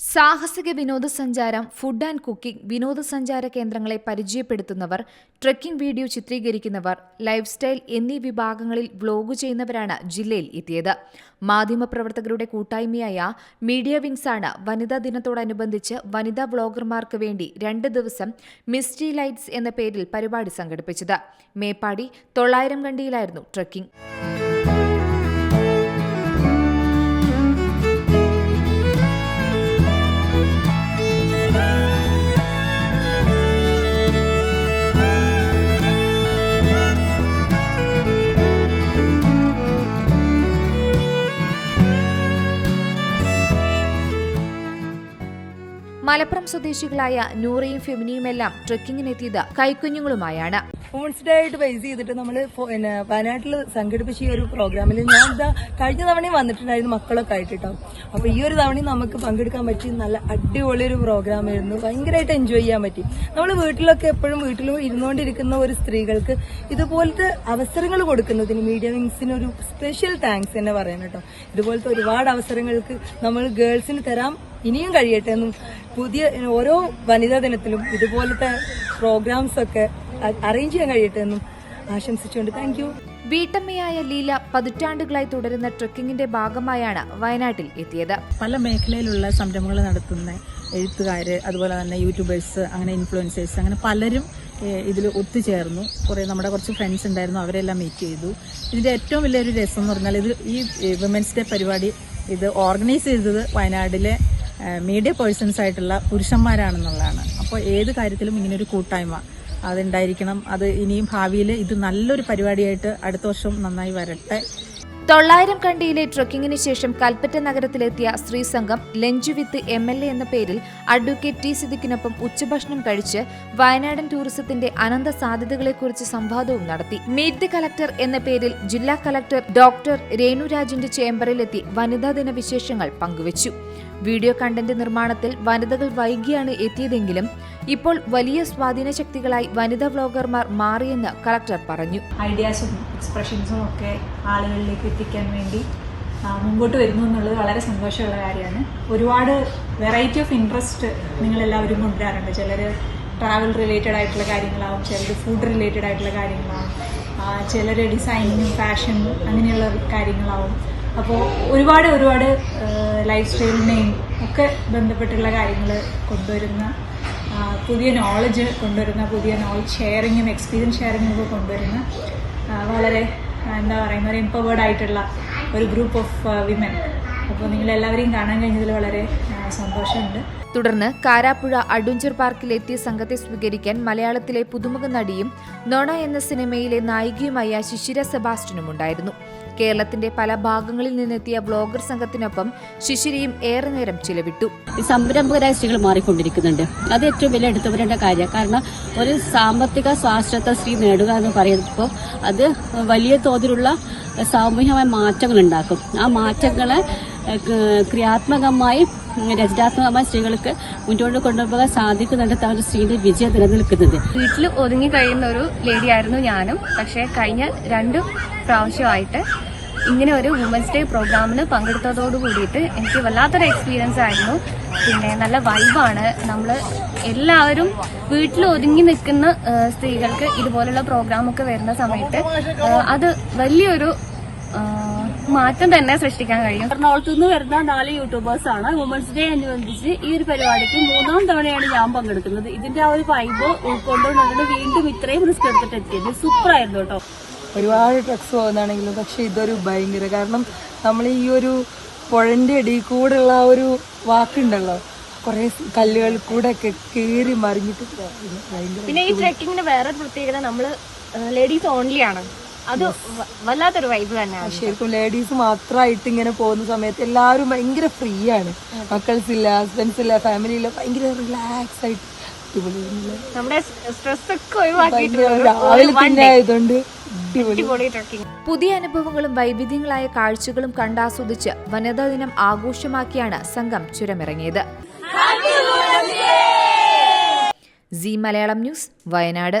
സാഹസിക വിനോദസഞ്ചാരം food and cooking വിനോദസഞ്ചാര കേന്ദ്രങ്ങളെ പരിചയപ്പെടുത്തുന്നവർ ട്രക്കിംഗ് വീഡിയോ ചിത്രീകരിക്കുന്നവർ ലൈഫ് സ്റ്റൈൽ എന്നീ വിഭാഗങ്ങളിൽ വ്ലോഗ് ചെയ്യുന്നവരാണ് ജില്ലയിൽ എത്തിയത്. മാധ്യമപ്രവർത്തകരുടെ കൂട്ടായ്മയായ മീഡിയ വിങ്സാണ് വനിതാ ദിനത്തോടനുബന്ധിച്ച് വനിതാ വ്ളോഗർമാർക്ക് വേണ്ടി രണ്ട് ദിവസം മിസ്റ്റി ലൈറ്റ്സ് എന്ന പേരിൽ പരിപാടി സംഘടിപ്പിച്ചത്. മേപ്പാടി തൊള്ളായിരം കണ്ടിയിലായിരുന്നു ട്രെക്കിംഗ് മലപ്പുറം സ്വദേശികളായ നൂറയും ഫെമിനിയുമെല്ലാം ട്രക്കിങ്ങിനെത്തിയത് കൈക്കുഞ്ഞുങ്ങളുമായാണ്. ഡേ ആയിട്ട് ബേസ് ചെയ്തിട്ട് നമ്മൾ പിന്നെ വയനാട്ടിൽ സംഘടിപ്പിച്ച ഈ ഒരു പ്രോഗ്രാമിൽ ഞാൻ ഇതാ കഴിഞ്ഞ തവണയും വന്നിട്ടുണ്ടായിരുന്നു മക്കളൊക്കെ ആയിട്ട് കേട്ടോ അപ്പൊ ഈ ഒരു തവണയും നമുക്ക് പങ്കെടുക്കാൻ പറ്റി. നല്ല അടിപൊളി ഒരു പ്രോഗ്രാം ആയിരുന്നു. ഭയങ്കരമായിട്ട് എൻജോയ് ചെയ്യാൻ പറ്റി. നമ്മൾ വീട്ടിലൊക്കെ എപ്പോഴും വീട്ടിലും ഇരുന്നുകൊണ്ടിരിക്കുന്ന ഒരു സ്ത്രീകൾക്ക് ഇതുപോലത്തെ അവസരങ്ങൾ കൊടുക്കുന്നതിന് മീഡിയ വിങ്സിന് ഒരു സ്പെഷ്യൽ താങ്ക്സ് തന്നെ പറയണം കേട്ടോ. ഇതുപോലത്തെ ഒരുപാട് അവസരങ്ങൾക്ക് നമ്മൾ ഗേൾസിന് തരാൻ ഇനിയും കഴിയട്ടെ എന്നും പുതിയ ഓരോ വനിതാ ദിനത്തിലും ഇതുപോലത്തെ പ്രോഗ്രാംസ് ഒക്കെ അറേഞ്ച് ചെയ്യാൻ കഴിയട്ടെ എന്നും ആശംസിച്ചുകൊണ്ട് താങ്ക് യു വീട്ടമ്മയായ ലീല പതിറ്റാണ്ടുകളായി തുടരുന്ന ട്രക്കിങ്ങിന്റെ ഭാഗമായാണ് വയനാട്ടിൽ എത്തിയത്. പല മേഖലയിലുള്ള സംരംഭങ്ങൾ നടത്തുന്ന എഴുത്തുകാർ അതുപോലെ തന്നെ യൂട്യൂബേഴ്സ് അങ്ങനെ ഇൻഫ്ലുവൻസേഴ്സ് അങ്ങനെ പലരും ഇതിൽ ഒത്തുചേർന്നു. കുറേ നമ്മുടെ കുറച്ച് ഫ്രണ്ട്സ് ഉണ്ടായിരുന്നു അവരെല്ലാം മീറ്റ് ചെയ്തു. ഇതിന്റെ ഏറ്റവും വലിയൊരു രസം എന്ന് പറഞ്ഞാൽ ഇത് ഈ വിമൻസ് ഡേ പരിപാടി ഇത് ഓർഗനൈസ് ചെയ്തത് വയനാട്ടിലെ മീഡിയ പേഴ്സൺസ് ആയിട്ടുള്ള പുരുഷന്മാരാണെന്നുള്ളതാണ്. അപ്പോൾ ഏത് കാര്യത്തിലും ഇങ്ങനൊരു കൂട്ടായ്മ അതുണ്ടായിരിക്കണം. അത് ഇനിയും ഭാവിയിൽ ഇത് നല്ലൊരു പരിപാടിയായിട്ട് അടുത്ത വർഷം നന്നായി വരട്ടെ. തൊള്ളായിരം കണ്ടിയിലെ ട്രക്കിങ്ങിന് ശേഷം കൽപ്പറ്റ നഗരത്തിലെത്തിയ സ്ത്രീസംഘം lunch with M L A എന്ന പേരിൽ അഡ്വക്കേറ്റ് ടി സിദ്ദിഖിനൊപ്പം ഉച്ചഭക്ഷണം കഴിച്ച് വയനാടൻ ടൂറിസത്തിന്റെ അനന്ത സാധ്യതകളെക്കുറിച്ച് സംവാദവും നടത്തി. മീറ്റ് ദി കലക്ടർ എന്ന പേരിൽ ജില്ലാ കലക്ടർ ഡോക്ടർ രേണുരാജിന്റെ ചേംബറിലെത്തി വനിതാ ദിന വിശേഷങ്ങൾ പങ്കുവച്ചു. വീഡിയോ കണ്ടന്റ് നിർമ്മാണത്തിൽ വനിതകൾ വൈകിയാണ് എത്തിയതെങ്കിലും ഇപ്പോൾ വലിയ സ്വാധീന ശക്തികളായി വനിതാ വ്ലോഗർമാർ മാറിയെന്ന് കളക്ടർ പറഞ്ഞു. ഐഡിയാസും എക്സ്പ്രഷൻസും ഒക്കെ ആളുകളിലേക്ക് എത്തിക്കാൻ വേണ്ടി മുമ്പോട്ട് വരുന്നു എന്നുള്ളത് വളരെ സന്തോഷമുള്ള കാര്യമാണ്. ഒരുപാട് വെറൈറ്റി ഓഫ് ഇൻട്രസ്റ്റ് നിങ്ങൾ എല്ലാവരും കൊണ്ടുവരാറുണ്ട്. ചിലർ ട്രാവൽ റിലേറ്റഡ് ആയിട്ടുള്ള കാര്യങ്ങളാവും ചിലർ ഫുഡ് റിലേറ്റഡ് ആയിട്ടുള്ള കാര്യങ്ങളാവും ചിലർ ഡിസൈനിങ് ഫാഷൻ അങ്ങനെയുള്ള കാര്യങ്ങളാവും. അപ്പോൾ ഒരുപാട് ഒരുപാട് ലൈഫ് സ്റ്റൈലിനെയും ഒക്കെ ബന്ധപ്പെട്ടുള്ള കാര്യങ്ങൾ കൊണ്ടുവരുന്ന പുതിയ നോളജ് കൊണ്ടുവരുന്ന പുതിയ നോളജ് ഷെയറിങ്ങും എക്സ്പീരിയൻസ് ഷെയറിങ്ങും ഒക്കെ കൊണ്ടുവരുന്ന വളരെ എന്താ പറയുന്ന ഒരു എംപവേർഡ് ആയിട്ടുള്ള ഒരു ഗ്രൂപ്പ് ഓഫ് വിമൻ അപ്പോൾ നിങ്ങൾ എല്ലാവരെയും കാണാൻ കഴിഞ്ഞതിൽ വളരെ സന്തോഷമുണ്ട്. തുടർന്ന് കാരാപ്പുഴ അഡ്വഞ്ചർ പാർക്കിലെത്തിയ സംഘത്തെ സ്വീകരിക്കാൻ മലയാളത്തിലെ പുതുമുഖ നടിയും നൊണ എന്ന സിനിമയിലെ നായികയുമായ ശിശിര സെബാസ്റ്റ്യനും ഉണ്ടായിരുന്നു കേരളത്തിന്റെ പല ഭാഗങ്ങളിൽ നിന്നെത്തിയ ബ്ലോഗർ സംഘത്തിനൊപ്പം ശിശിരയും ഏറെ നേരം ചിലവിട്ടു. സംരംഭകരായ സ്ത്രീകൾ മാറിക്കൊണ്ടിരിക്കുന്നുണ്ട്. അത് ഏറ്റവും വലിയ എടുത്തു കാര്യം. കാരണം ഒരു സാമ്പത്തിക സ്വാശ്രത സ്ത്രീ നേടുക എന്ന് പറയുമ്പോൾ അത് വലിയ തോതിലുള്ള സാമൂഹികമായ മാറ്റങ്ങൾ ഉണ്ടാക്കും ആ മാറ്റങ്ങളെ ക്രിയാത്മകമായി രചനാത്മകമായി സ്ത്രീകൾക്ക് മുന്നോട്ട് കൊണ്ടുപോകാൻ സാധിക്കുന്നുണ്ട് ഒരു സ്ത്രീയുടെ വിജയം നിലനിൽക്കുന്നത്. വീട്ടിൽ ഒതുങ്ങി കഴിയുന്ന ഒരു ലേഡി ആയിരുന്നു ഞാനും. പക്ഷേ കഴിഞ്ഞ രണ്ട് പ്രാവശ്യമായിട്ട് ഇങ്ങനെ ഒരു വുമൻസ് ഡേ പ്രോഗ്രാമിന് പങ്കെടുത്തതോട് കൂടിയിട്ട് എനിക്ക് വല്ലാത്തൊരു എക്സ്പീരിയൻസ് ആയിരുന്നു. പിന്നെ നല്ല വൈബാണ് നമ്മൾ എല്ലാവരും വീട്ടിൽ ഒതുങ്ങി നിൽക്കുന്ന സ്ത്രീകൾക്ക് ഇതുപോലുള്ള പ്രോഗ്രാമൊക്കെ വരുന്ന സമയത്ത് അത് വലിയൊരു മാറ്റം തന്നെ സൃഷ്ടിക്കാൻ കഴിയും. എറണാകുളത്ത് നിന്ന് വരുന്ന നാല് യൂട്യൂബേഴ്സ് ആണ് വുമൻസ് ഡേ അനുബന്ധിച്ച് ഈ ഒരു പരിപാടിക്ക് മൂന്നാം തവണയാണ് ഞാൻ പങ്കെടുക്കുന്നത്. ഇതിന്റെ ആ ഒരു വൈബ് ഉൾക്കൊണ്ടുകൊണ്ടാണ് വീണ്ടും ഇത്രയും റിസ്ക് എടുത്തിട്ട് എത്തിയത്. സൂപ്പർ ആയിരുന്നു കേട്ടോ. ഒരുപാട് ട്രക്സ് പോകുന്നതാണെങ്കിലും പക്ഷെ ഇതൊരു ഭയങ്കര കാരണം നമ്മൾ ഈ ഒരു പുഴന്റെ ഇടയിൽ കൂടെയുള്ള ആ ഒരു വാക്കുണ്ടല്ലോ. കുറെ കല്ലുകൾ കൂടെ ഒക്കെ കയറി മറിഞ്ഞിട്ട് ഭയങ്കര പിന്നെ ഈ ട്രക്കിങ്ങിന് വേറെ പ്രത്യേകത നമ്മൾ ലേഡീസ് ഓൺലി ആണ്. അത് വല്ലാത്തൊരു വൈബ് തന്നെയാണ് ശരിക്കും ലേഡീസ് മാത്രമായിട്ട് ഇങ്ങനെ പോകുന്ന സമയത്ത് എല്ലാവരും ഭയങ്കര ഫ്രീ ആണ്. മക്കൾസ് ഇല്ല ഹസ്ബൻഡ്സ് ഇല്ല ഫാമിലി ഇല്ല ഭയങ്കര റിലാക്സ് ആയിട്ട്? നമ്മുടെ സ്ട്രെസ് ഒക്കെ പുതിയ അനുഭവങ്ങളും വൈവിധ്യങ്ങളായ കാഴ്ചകളും കണ്ടാസ്വദിച്ച് വനിതാ ദിനം ആഘോഷമാക്കിയാണ് സംഘം ചുരമിറങ്ങിയത്. C Malayalam news Wayanad.